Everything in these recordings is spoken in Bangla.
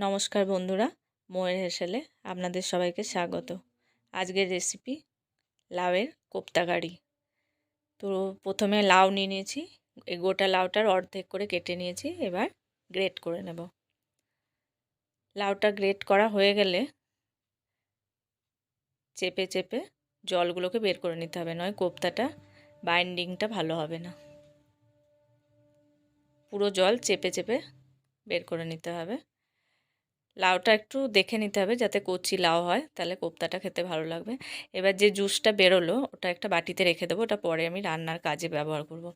নমস্কার বন্ধুরা, মোয়ের হেসেলে আপনাদের সবাইকে স্বাগত। আজকের রেসিপি লাউয়ের কোপ্তা কারি। তো প্রথমে লাউ নিয়ে নিয়েছি, এই গোটা লাউটার অর্ধেক করে কেটে নিয়েছি, এবার গ্রেট করে নেব। লাউটা গ্রেট করা হয়ে গেলে চেপে চেপে জলগুলোকে বের করে নিতে হবে, নয় কোপ্তাটা বাইন্ডিংটা ভালো হবে না। পুরো জল চেপে চেপে বের করে নিতে হবে। লাউটা একটু দেখে নিতে হবে যাতে কচি লাউ হয়, তাহলে কোপ্তাটা খেতে ভালো লাগবে এবার যে জুসটা বেরোলো, ওটা একটা বাটিতে রেখে দেবো, ওটা পরে আমি রান্নার কাজে ব্যবহার করব।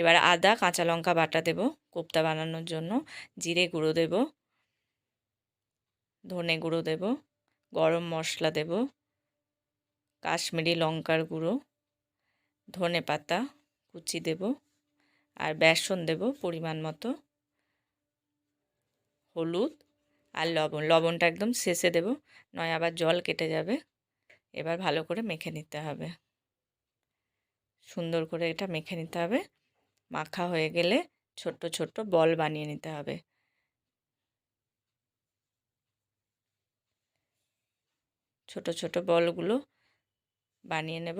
এবার আদা, কাঁচা লঙ্কা বাটা দেব কোপ্তা বানানোর জন্য, জিরে গুঁড়ো দেব, ধনে গুঁড়ো দেব, গরম মশলা দেব, কাশ্মীরি লঙ্কার গুঁড়ো, ধনে পাতা কুচি দেব, আর বেসন দেব পরিমাণ মতো, হলুদ আর লবণ, লবণটা একদম শেষে দেব, নয় আবার জল কেটে যাবে। এবার ভালো করে মেখে নিতে হবে। সুন্দর করে এটা মেখে নিতে হবে। মাখা হয়ে গেলে ছোট্ট ছোট্ট বল বানিয়ে নিতে হবে। ছোট ছোট বলগুলো বানিয়ে নেব।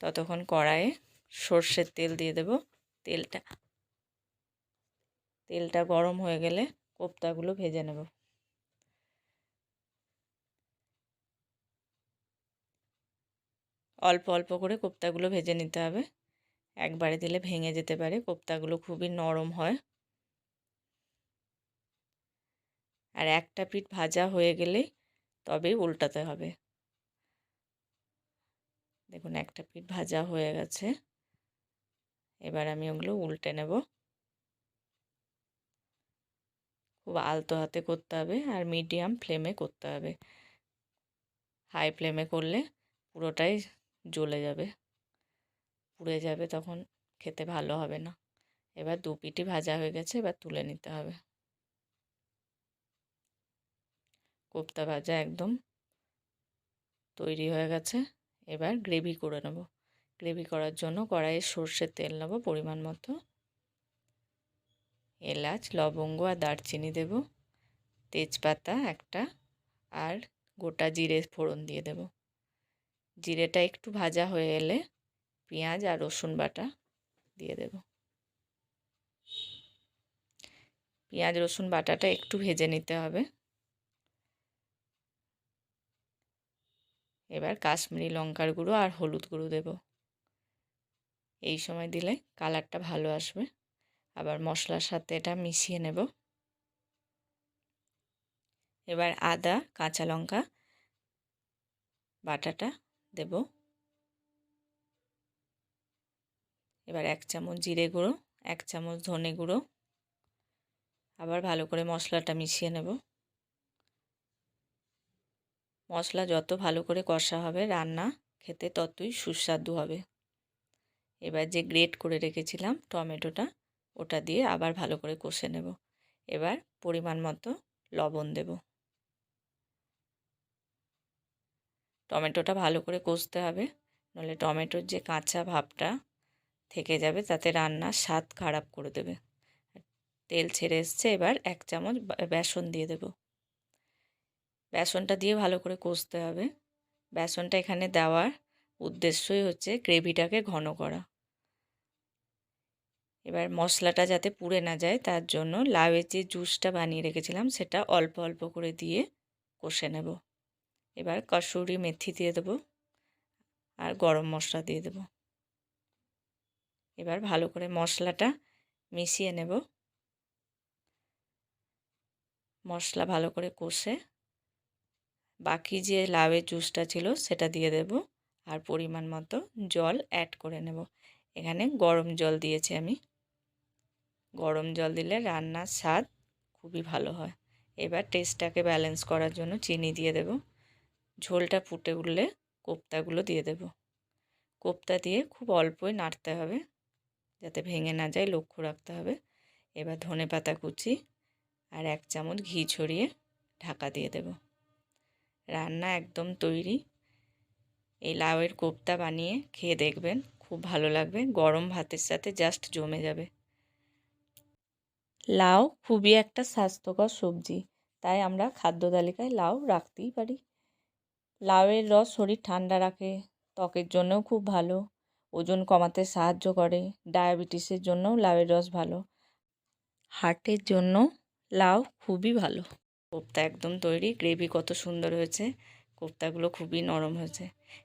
ততক্ষণ কড়াইয়ে সর্ষের তেল দিয়ে দেব। তেলটা তেলটা গরম হয়ে গেলে কোপ্তাগুলো ভেজে নেব। অল্প অল্প করে কোপ্তাগুলো ভেজে নিতে হবে। একবারে দিলে ভেঙে যেতে পারে, কোপ্তাগুলো খুবই নরম হয়। আর একটা পিঠ ভাজা হয়ে গেলেই তবেই উল্টাতে হবে। দেখুন, একটা পিঠ ভাজা হয়ে গেছে। এবার আমি ওগুলো উল্টে নেব। খুব আলতো হাতে করতে হবে আর মিডিয়াম ফ্লেমে করতে হবে। হাই ফ্লেমে করলে পুরোটাই জ্বলে যাবে, পুড়ে যাবে তখন খেতে ভালো হবে না। এবার দু পিটি ভাজা হয়ে গেছে, এবার তুলে নিতে হবে। কোপ্তা ভাজা একদম তৈরি হয়ে গেছে, এবার গ্রেভি করে নেব। গ্রেভি করার জন্য কড়াইয়ে সর্ষের তেল নেব পরিমাণ মতো। এলাচ, লবঙ্গ আর দারচিনি দেব। তেজপাতা একটা আর গোটা জিরে ফোড়ন দিয়ে দেব। জিরেটা একটু ভাজা হয়ে এলে পেঁয়াজ আর রসুন বাটা দিয়ে দেব। পেঁয়াজ, রসুন বাটাটা একটু ভেজে নিতে হবে। এবার কাশ্মীরি লঙ্কার গুঁড়ো আর হলুদ গুঁড়ো দেব। এই সময় দিলে কালারটা ভালো আসবে। আবার মশলার সাথে এটা মিশিয়ে নেব। এবার আদা, কাঁচা লঙ্কা বাটাটা দেব। এবার এক চামচ জিরে গুঁড়ো, এক চামচ ধনে গুঁড়ো। আবার ভালো করে মশলাটা মিশিয়ে নেব। মশলা যত ভালো করে কষা হবে, রান্না খেতে ততই সুস্বাদু হবে। এবার যে গ্রেট করে রেখেছিলাম টমেটোটা, ওটা দিয়ে আবার ভালো করে কষে নেব। এবার পরিমাণ মতো লবণ দেব। টমেটোটা ভালো করে কষতে হবে। নাহলে টমেটোর যে কাঁচা ভাবটা থেকে যাবে, তাতে রান্নার স্বাদ খারাপ করে দেবে। তেল ছেড়ে এসছে, এবার এক চামচ বেসন দিয়ে দেব। বেসনটা দিয়ে ভালো করে কষতে হবে। বেসনটা এখানে দেওয়ার উদ্দেশ্যই হচ্ছে গ্রেভিটাকে ঘন করা। এবার মশলাটা যাতে পুড়ে না যায়, তার জন্য লাউয়ের যে জুসটা বানিয়ে রেখেছিলাম, সেটা অল্প অল্প করে দিয়ে কষে নেব। এবার কসুরি মেথি দিয়ে দেবো আর গরম মশলা দিয়ে দেবো। এবার ভালো করে মশলাটা মিশিয়ে নেব। মশলা ভালো করে কষে বাকি যে লাউয়ের জুসটা ছিল সেটা দিয়ে দেব আর পরিমাণ মতো জল অ্যাড করে নেব। এখানে গরম জল দিয়েছি আমি। গরম জল দিলে রান্নার স্বাদ খুবই ভালো হয়। এবার টেস্টটাকে ব্যালেন্স করার জন্য চিনি দিয়ে দেব। ঝোলটা ফুটে উঠলে কোপ্তাগুলো দিয়ে দেব। কোপ্তা দিয়ে খুব অল্পই নাড়তে হবে, যাতে ভেঙে না যায়, লক্ষ্য রাখতে হবে। এবার ধনে পাতা কুচি আর এক চামচ ঘি ছড়িয়ে ঢাকা দিয়ে দেব। রান্না একদম তৈরি। এই লাউয়ের কোপ্তা বানিয়ে খেয়ে দেখবেন, খুব ভালো লাগবে। গরম ভাতের সাথে জাস্ট জমে যাবে। লাউ খুবই একটা স্বাস্থ্যকর সবজি, তাই আমরা খাদ্য তালিকায় লাউ রাখতেই পারি। লাউয়ের রস শরীর ঠান্ডা রাখে, ত্বকের জন্যও খুব ভালো, ওজন কমাতে সাহায্য করে, ডায়াবেটিসের জন্যও লাউয়ের রস ভালো, হার্টের জন্য লাউ খুবই ভালো। কোপ্তা একদম তৈরি, গ্রেভি কত সুন্দর হয়েছে, কোপ্তাগুলো খুবই নরম হয়েছে।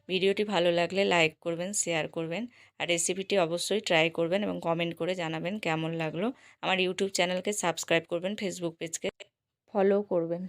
ভিডিওটি ভালো লাগলে লাইক করবেন, শেয়ার করবেন, আর রেসিপিটি অবশ্যই ট্রাই করবেন এবং কমেন্ট করে জানাবেন কেমন লাগল। আমার ইউটিউব চ্যানেলকে সাবস্ক্রাইব করবেন, ফেসবুক পেজকে ফলো করবেন।